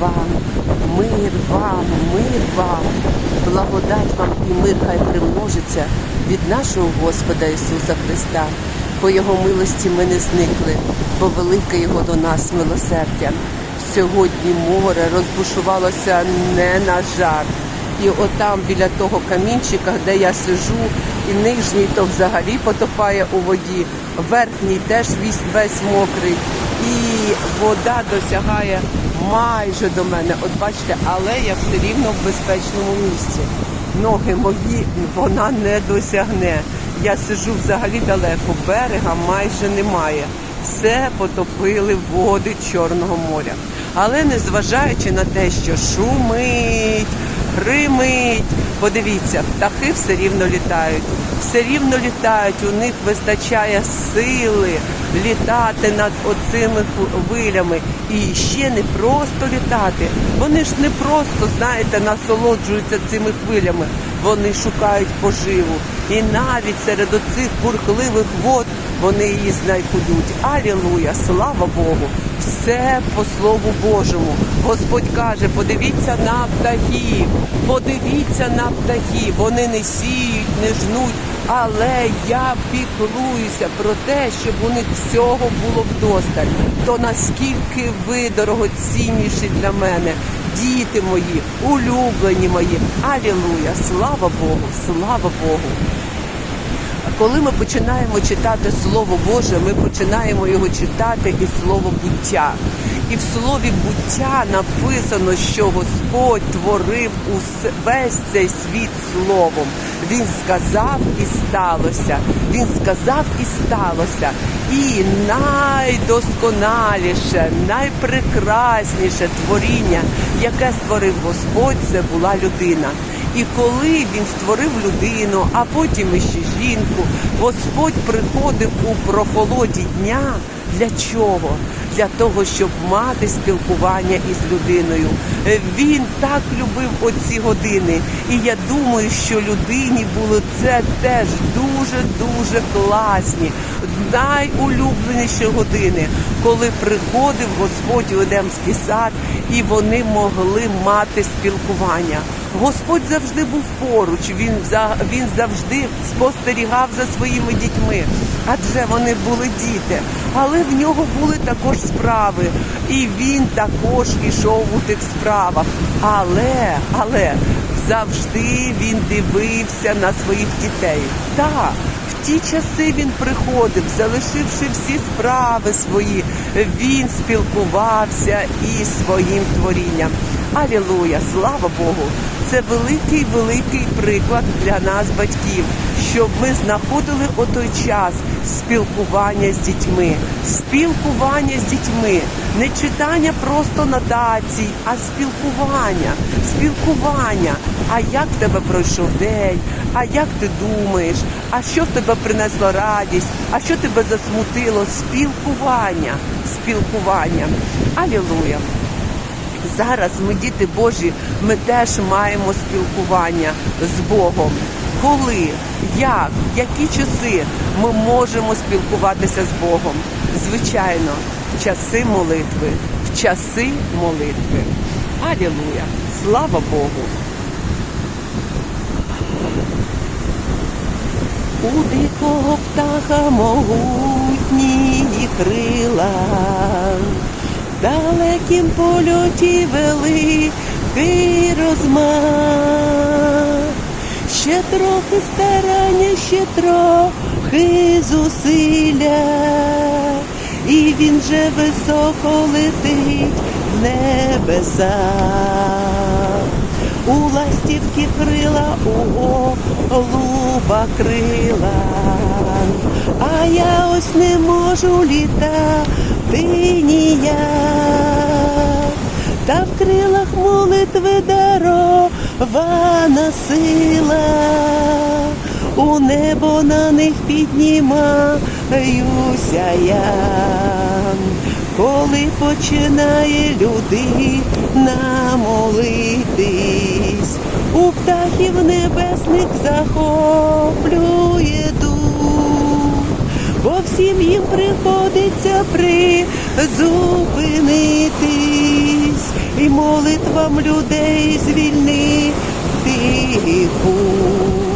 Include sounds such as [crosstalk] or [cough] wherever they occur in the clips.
вам, мир вам, мир вам, благодать вам і мир хай примножиться від нашого Господа Ісуса Христа. По Його милості ми не зникли, бо велике Його до нас милосердя. Сьогодні море розбушувалося не на жарт. І отам біля того камінчика, де я сижу, і нижній то взагалі потопає у воді, верхній теж весь, мокрий, і вода досягає майже до мене. От бачите, але я все рівно в безпечному місці. Ноги мої вона не досягне. Я сижу взагалі далеко, берега майже немає. Все потопили води Чорного моря. Але незважаючи на те, що шумить, гримить, подивіться, птахи все рівно літають. Все рівно літають, у них вистачає сили літати над оцими хвилями. І ще не просто літати. Вони ж не просто, знаєте, насолоджуються цими хвилями. Вони шукають поживу. І навіть серед оцих бурхливих вод вони її знайдуть. Алілуя, слава Богу! Все по Слову Божому. Господь каже: подивіться на птахів, подивіться на птахів. Вони не сіють, не жнуть, але я піклуюся про те, щоб у них всього було вдосталь. То наскільки ви дорогоцінніші для мене, діти мої, улюблені мої. Алілуя! Слава Богу! Слава Богу! Коли ми починаємо читати Слово Боже, ми починаємо його читати із Слово буття. І в слові буття написано, що Господь творив весь цей світ словом. Він сказав і сталося. Він сказав і сталося. І найдосконаліше, найпрекрасніше творіння, яке створив Господь, це була людина. І коли він створив людину, а потім іще жінку, Господь приходив у прохолоді дня. Для чого? Для того, щоб мати спілкування із людиною. Він так любив оці години. І я думаю, що людині були це теж дуже-дуже класні, найулюбленіші години, коли приходив Господь у Едемський сад, і вони могли мати спілкування. Господь завжди був поруч, він, він завжди спостерігав за своїми дітьми, адже вони були діти. Але в нього були також справи, і він також ішов у тих справах. Але, але завжди він дивився на своїх дітей. Так, в ті часи він приходив, залишивши всі справи свої, він спілкувався із своїм творінням. Алілуя, слава Богу! Це великий великий приклад для нас, батьків, щоб ми знаходили отой час спілкування з дітьми, спілкування з дітьми, не читання просто нотацій, а спілкування, спілкування. А як в тебе пройшов день? А як ти думаєш? А що в тебе принесло радість? А що тебе засмутило? Спілкування, спілкування. Алілуя! Зараз ми, діти Божі, ми теж маємо спілкування з Богом. Коли, як, які часи ми можемо спілкуватися з Богом? Звичайно, в часи молитви, в часи молитви. Алілуя! Слава Богу! У дикого птаха могутні крила, далекім польоті великий розмах. Ще трохи старання, ще трохи зусилля, і він же високо летить в небеса. У ластівки крила, у голуба крила, а я ось не можу літати ніяк, та в крилах молитви дарована сила, у небо на них піднімаюся я. Коли починає людина молитись, у птахів небесних захоплює дух, бо всім їм приходиться призупинитись і молитвам людей звільнити путь.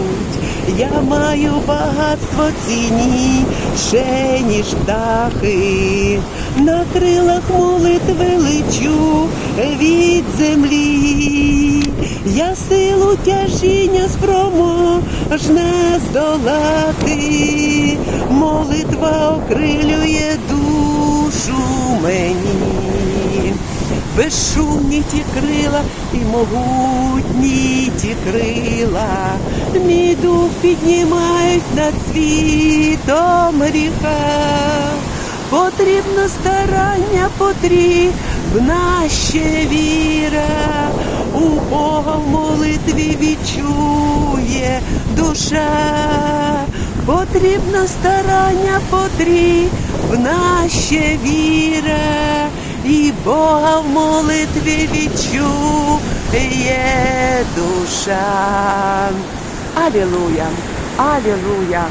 Я маю багатство цінніше, ніж птахи, на крилах молитви лечу від землі. Я силу тяжіння спроможне здолати, молитва окрилює душу мені. Безшумні ті крила і могутні ті крила, мій дух піднімають над світом гріха. Потрібно старання, потрібна ще віра. У Бога в молитві відчує душа. Потрібно старання, потрібна ще віра. І Бога в молитві відчує душа. Алілуя, алілуя,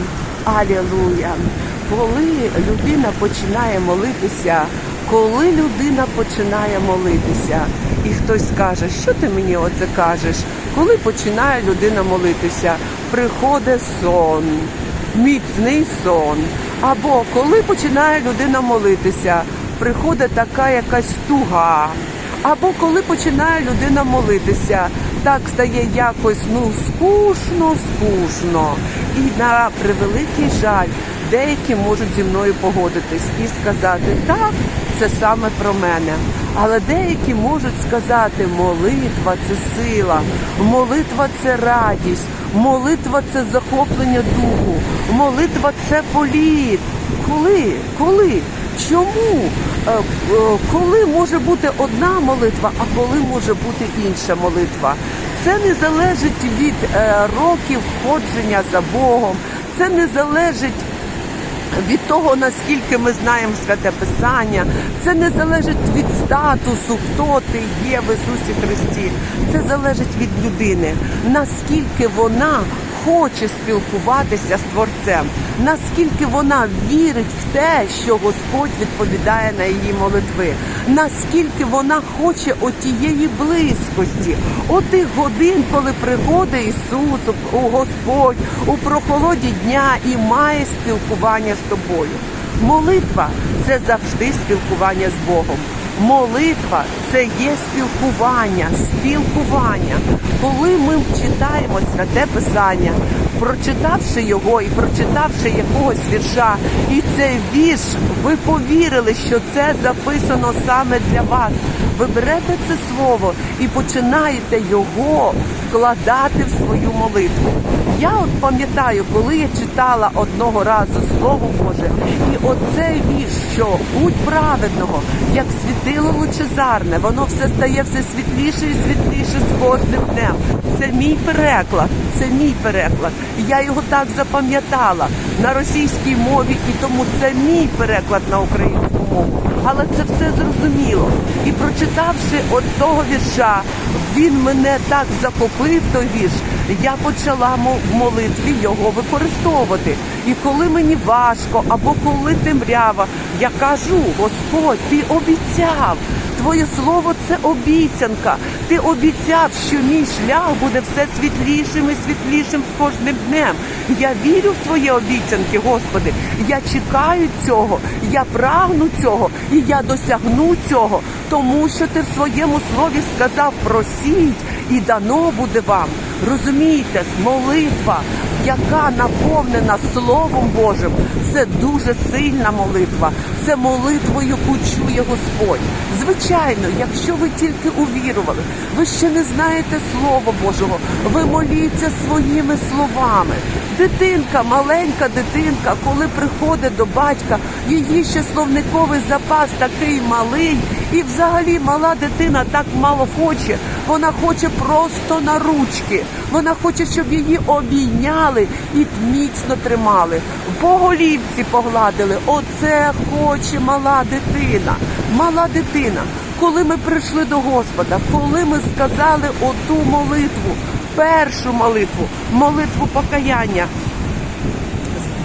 алілуя. Коли людина починає молитися, коли людина починає молитися, і хтось скаже, що ти мені оце кажеш? Коли починає людина молитися, приходить сон, міцний сон. Або коли починає людина молитися, приходить така якась туга. Або коли починає людина молитися, так стає якось ну скучно, скучно. І на превеликий жаль, деякі можуть зі мною погодитись і сказати, так, це саме про мене. Але деякі можуть сказати, молитва це сила, молитва це радість, молитва це захоплення духу, молитва це політ. Коли? Коли? Чому? Е, е, Коли може бути одна молитва, а коли може бути інша молитва? Це не залежить від е, років ходження за Богом, це не залежить від того, наскільки ми знаємо святе Писання, це не залежить від статусу, хто ти є в Ісусі Христі. Це залежить від людини, наскільки вона хоче спілкуватися з Творцем, наскільки вона вірить в те, що Господь відповідає на її молитви, наскільки вона хоче отієї близькості, отих годин, коли приходить Ісус, у Господь у прохолоді дня і має спілкування з тобою. Молитва це завжди спілкування з Богом. Молитва це є спілкування, спілкування. Коли ми читаємо святе Писання, прочитавши його і прочитавши якогось вірша, і цей вірш, ви повірили, що це записано саме для вас. Ви берете це слово і починаєте його вкладати в свою молитву. Я от пам'ятаю, коли я читала одного разу Слово Боже, і оцей вірш, що будь праведного, як світило лучезарне, воно все стає все світліше і світліше з кожним днем. Це мій переклад, це мій переклад. Я його так запам'ятала на російській мові, і тому це мій переклад на українську мову. Але це все зрозуміло. І прочитавши от того вірша, він мене так захопив той вірш. Я почала в молитві його використовувати. І коли мені важко або коли темрява, я кажу: Господь, ти обіцяв. Твоє слово це обіцянка. Ти обіцяв, що мій шлях буде все світлішим і світлішим з кожним днем. Я вірю в твої обіцянки, Господи. Я чекаю цього, я прагну цього і я досягну цього, тому що ти в своєму слові сказав просіть і дано буде вам. Розумієте, молитва, яка наповнена Словом Божим, це дуже сильна молитва. Це молитвою, яку чує Господь. Звичайно, якщо ви тільки увірували, ви ще не знаєте Слова Божого, ви моліться своїми словами. Дитинка, маленька дитинка, коли приходить до батька, її ще словниковий запас такий малий, і взагалі мала дитина так мало хоче. Вона хоче просто на ручки. Вона хоче, щоб її обійняли і міцно тримали. По голівці погладили. Оце хоче мала дитина. Мала дитина. Коли ми прийшли до Господа, коли ми сказали оту молитву, першу молитву, молитву покаяння.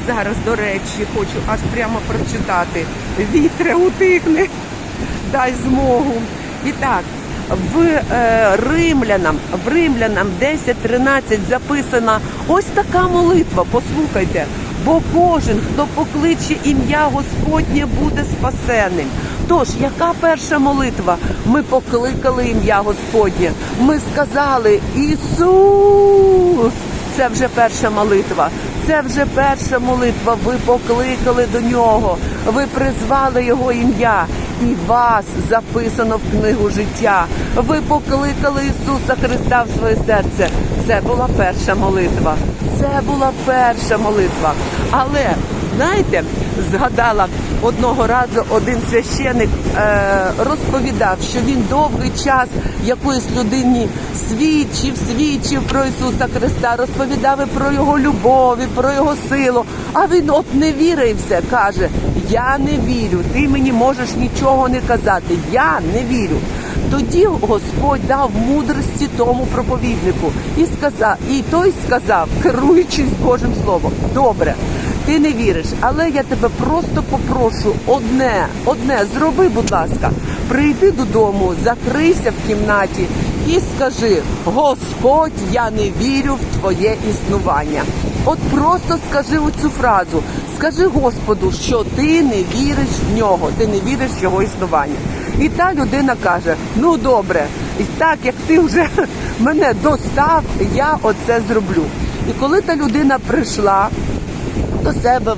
Зараз, до речі, хочу аж прямо прочитати. Вітре утихне, дай змогу. І так, в е, римлянам, в римлянам 10.13 записана ось така молитва. Послухайте. Бо кожен, хто покличе ім'я Господнє, буде спасеним. Тож, яка перша молитва? Ми покликали ім'я Господнє. Ми сказали Ісус. Це вже перша молитва. Це вже перша молитва. Ви покликали до нього, ви призвали його ім'я, і вас записано в книгу життя. Ви покликали Ісуса Христа в своє серце. Це була перша молитва. Це була перша молитва. Але знаєте, згадала одного разу один священик е, розповідав, що він довгий час якоїсь людині свідчив, свідчив про Ісуса Христа, розповідав і про його любов, і про його силу. А він от не вірив все, каже: Я не вірю, ти мені можеш нічого не казати. Я не вірю. Тоді Господь дав мудрості тому проповіднику і сказав, і той сказав, керуючись Божим Словом, добре. Ти не віриш, але я тебе просто попрошу одне, одне, зроби, будь ласка, прийди додому, закрийся в кімнаті і скажи: Господь, я не вірю в твоє існування. От просто скажи оцю фразу. Скажи Господу, що ти не віриш в нього, ти не віриш в його існування. І та людина каже: Ну добре, і так як ти вже [laughs] мене достав, я оце зроблю. І коли та людина прийшла до себе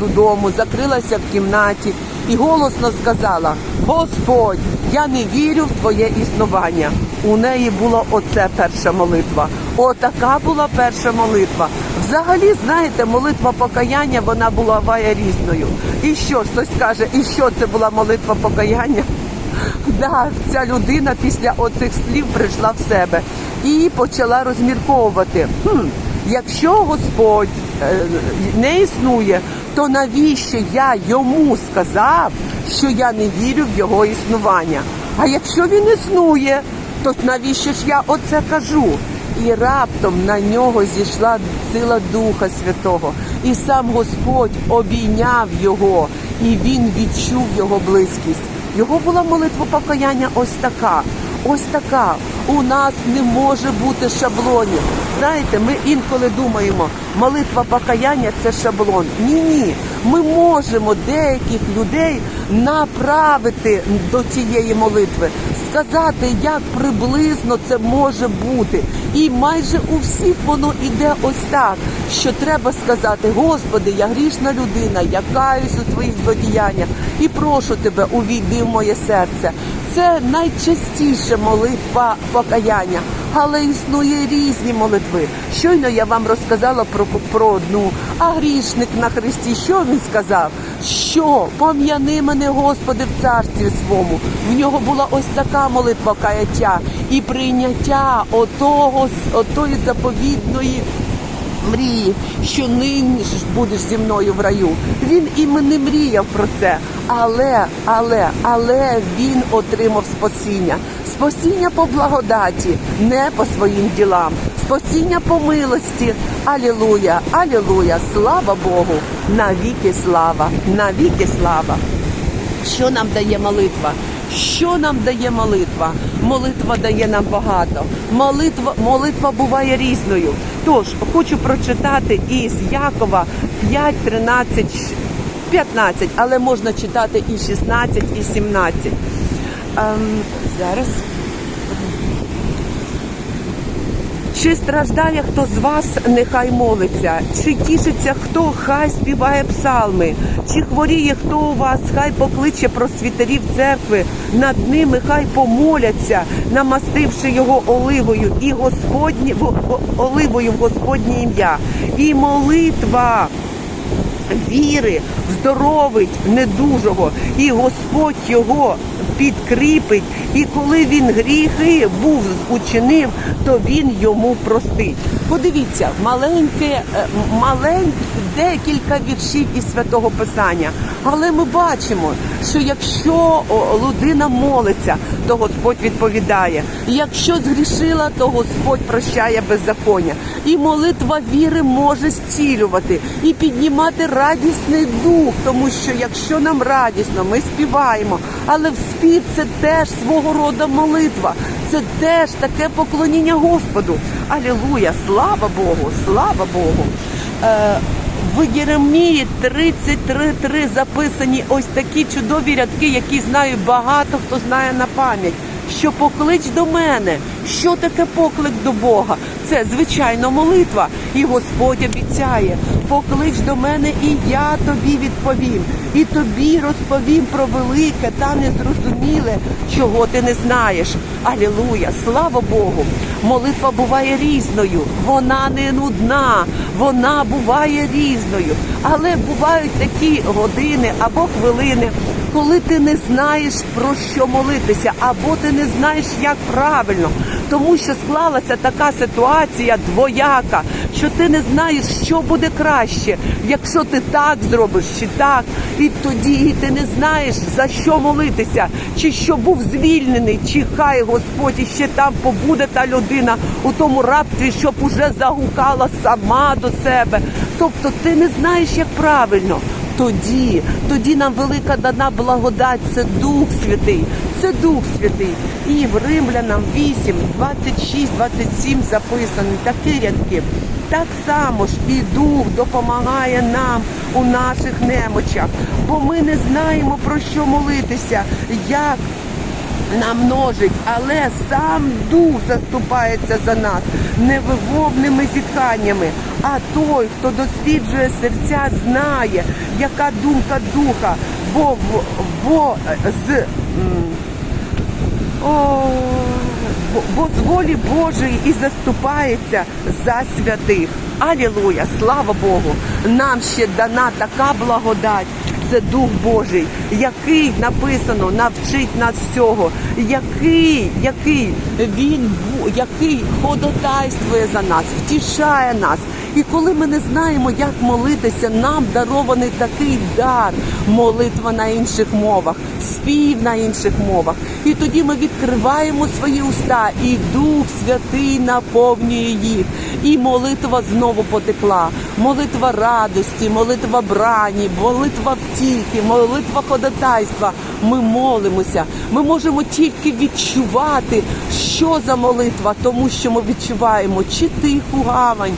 додому, закрилася в кімнаті і голосно сказала: Господь, я не вірю в твоє існування. У неї була оце перша молитва. Отака була перша молитва. Взагалі, знаєте, молитва покаяння вона була буває різною. І що хтось каже, і що це була молитва покаяння? [laughs] Да, ця людина після оцих слів прийшла в себе і почала розмірковувати. Хм, якщо Господь е, не існує, то навіщо я йому сказав, що я не вірю в його існування? А якщо він існує, то навіщо ж я оце кажу? І раптом на нього зійшла сила Духа Святого, і сам Господь обійняв його, і він відчув його близькість. Його була молитва покаяння ось така. Ось така. У нас не може бути шаблонів. Знаєте, ми інколи думаємо, молитва покаяння це шаблон. Ні, ні. Ми можемо деяких людей направити до цієї молитви, сказати, як приблизно це може бути. І майже у всіх воно іде ось так, що треба сказати: Господи, я грішна людина, я каюсь у своїх злодіяннях і прошу тебе, увійди в моє серце. Це найчастіше молитва покаяння, але існує різні молитви. Щойно я вам розказала про, про одну, а грішник на Христі, що він сказав? Що пом'яни мене, Господи, в царстві своєму. В нього була ось така молитва каяття і прийняття отого, отої заповідної мрії, що нині ж будеш зі мною в раю. Він і не мріяв про це, але, але, але він отримав спасіння. Спасіння по благодаті, не по своїм ділам. Спасіння по милості. Алілуя, алілуя, слава Богу, навіки слава, навіки слава. Що нам дає молитва? Що нам дає молитва? Молитва дає нам багато. Молитва, молитва буває різною. Тож хочу прочитати із Якова 5, 13, 15, але можна читати і 16, і 17. Ем, зараз. Чи страждає хто з вас, нехай молиться, чи тішиться хто, хай співає псалми, чи хворіє хто у вас, хай покличе просвітерів церкви, над ними хай помоляться, намастивши його оливою і Господні оливою в Господнє ім'я. І молитва віри здоровить недужого, і Господь його підкріпить. І коли він гріхи був учинив, то він йому простить. Подивіться, маленьке, е, маленьке декілька віршів із святого Писання. Але ми бачимо, що якщо людина молиться, то Господь відповідає. Якщо згрішила, то Господь прощає беззаконня. І молитва віри може зцілювати і піднімати радісний дух, тому що якщо нам радісно, ми співаємо, але в спів це теж свого роду молитва. це теж таке поклоніння Господу. Алілуя! Слава Богу! Слава Богу! Е, в Єремії 33.3 записані ось такі чудові рядки, які знає багато хто знає на пам'ять. Що поклич до мене, що таке поклик до Бога? Це звичайно молитва. І Господь обіцяє: поклич до мене, і я тобі відповім, і тобі розповім про велике та незрозуміле, чого ти не знаєш. Алілуя! Слава Богу! Молитва буває різною, вона не нудна, вона буває різною. Але бувають такі години або хвилини, коли ти не знаєш про що молитися, або ти не знаєш, як правильно, тому що склалася така ситуація двояка, що ти не знаєш, що буде краще, якщо ти так зробиш чи так, і тоді ти не знаєш за що молитися, чи що був звільнений, чи хай Господь іще там побуде та людина у тому рабстві, щоб уже загукала сама до себе. Тобто ти не знаєш, як правильно. Тоді, тоді нам велика дана благодать, це Дух Святий, це Дух Святий. І в Римлянам 8, 26, 27 записані такі рядки. Так само ж і Дух допомагає нам у наших немочах, бо ми не знаємо про що молитися, як намножить, але сам дух заступається за нас невимовними зітханнями. А той, хто досліджує серця, знає, яка думка духа, бо, бо з о, бо з волі Божої і заступається за святих. Алілуя! Слава Богу! Нам ще дана така благодать. Це Дух Божий, який написано навчить нас всього, який, який він який ходотайствує за нас, втішає нас. І коли ми не знаємо, як молитися, нам дарований такий дар молитва на інших мовах, спів на інших мовах. І тоді ми відкриваємо свої уста, і Дух Святий наповнює їх. І молитва знову потекла. Молитва радості, молитва брані, молитва втіхи, молитва ходатайства. Ми молимося. Ми можемо тільки відчувати, що за молитва, тому що ми відчуваємо чи тиху гавань,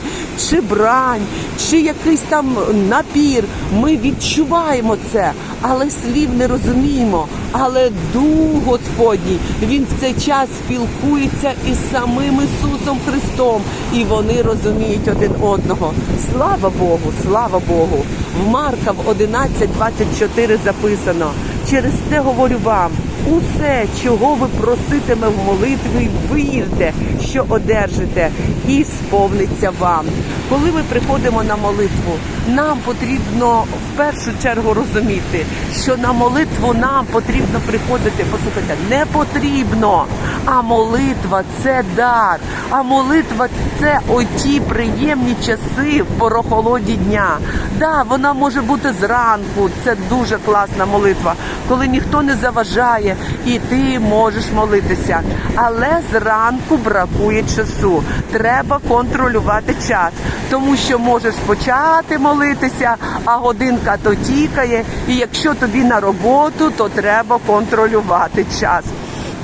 чи брань, чи якийсь там напір. Ми відчуваємо це, але слів не розуміємо. Але Дух Господній він в цей час спілкується із самим Ісусом Христом, і вони розуміють один одного. Слава Богу, слава Богу! В Марка в 11.24 записано. Через те говорю вам. Усе, чого ви проситиме в молитві, вірте, що одержите, і сповниться вам. Коли ми приходимо на молитву, нам потрібно в першу чергу розуміти, що на молитву нам потрібно приходити. Послухайте, не потрібно. А молитва це дар. А молитва це оті приємні часи в порохолоді дня. Да, вона може бути зранку. Це дуже класна молитва, коли ніхто не заважає, і ти можеш молитися. Але зранку бракує часу. Треба контролювати час, тому що можеш почати молитися, а годинка то тікає. І якщо тобі на роботу, то треба контролювати час.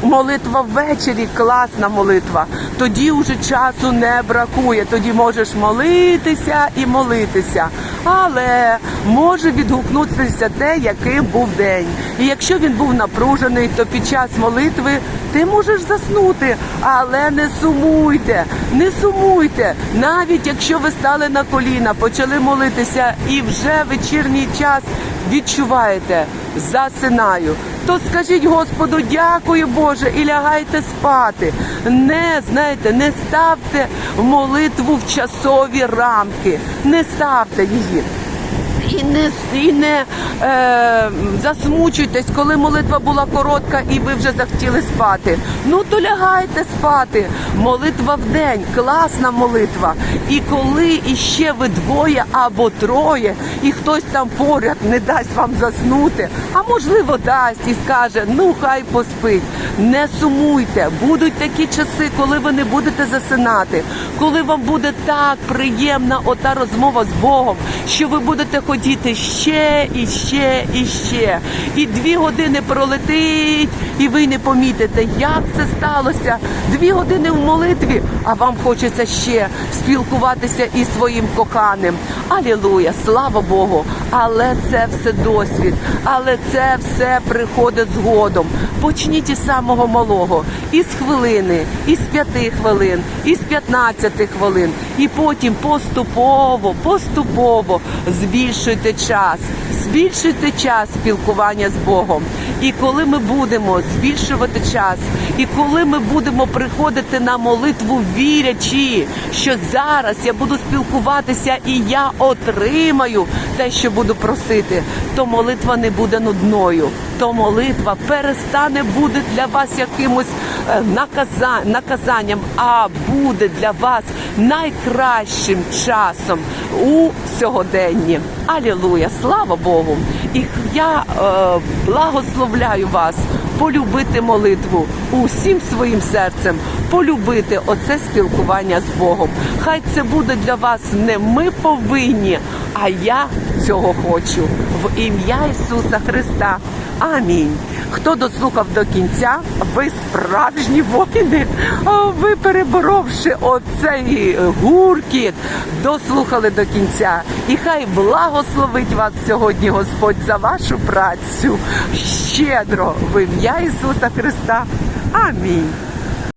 Молитва ввечері класна молитва. Тоді вже часу не бракує. Тоді можеш молитися і молитися. Але може відгукнутися те, яким був день. І якщо він був напружений, то під час молитви ти можеш заснути. Але не сумуйте, не сумуйте. Навіть якщо ви стали на коліна, почали молитися, і вже вечірній час відчуваєте, засинаю. То скажіть Господу, дякую Боже, і лягайте спати. Не знаєте, не ставте молитву в часові рамки, не ставте її. І не, і не е, засмучуйтесь, коли молитва була коротка і ви вже захотіли спати. Ну то лягайте спати. Молитва в день, класна молитва. І коли іще ви двоє або троє, і хтось там поряд не дасть вам заснути, а можливо дасть і скаже, ну хай поспить. Не сумуйте, будуть такі часи, коли ви не будете засинати, коли вам буде так приємна ота розмова з Богом, що ви будете хотіти хотіти ще і ще і ще. І дві години пролетить, і ви не помітите, як це сталося. Дві години в молитві, а вам хочеться ще спілкуватися із своїм коханим. Алілуя, слава Богу! Але це все досвід, але це все приходить згодом. Почніть із самого малого, із хвилини, із п'яти хвилин, із п'ятнадцяти хвилин, і потім поступово, поступово збільшуйте час, збільшуйте час спілкування з Богом. І коли ми будемо збільшувати час, і коли ми будемо приходити на молитву вірячи, що зараз я буду спілкуватися і я отримаю те, що буду просити, то молитва не буде нудною, то молитва перестане бути для вас якимось е, наказанням, а буде для вас найкращим часом у сьогоденні. Алілуя! Слава Богу! І я е, благословляю вас полюбити молитву усім своїм серцем, полюбити оце спілкування з Богом. Хай це буде для вас не ми повинні, а я цього хочу в ім'я Ісуса Христа. Амінь. Хто дослухав до кінця, ви справжні воїни. Ви переборовши оцей гуркіт, дослухали до кінця. І хай благословить вас сьогодні Господь за вашу працю щедро в ім'я Ісуса Христа. Амінь.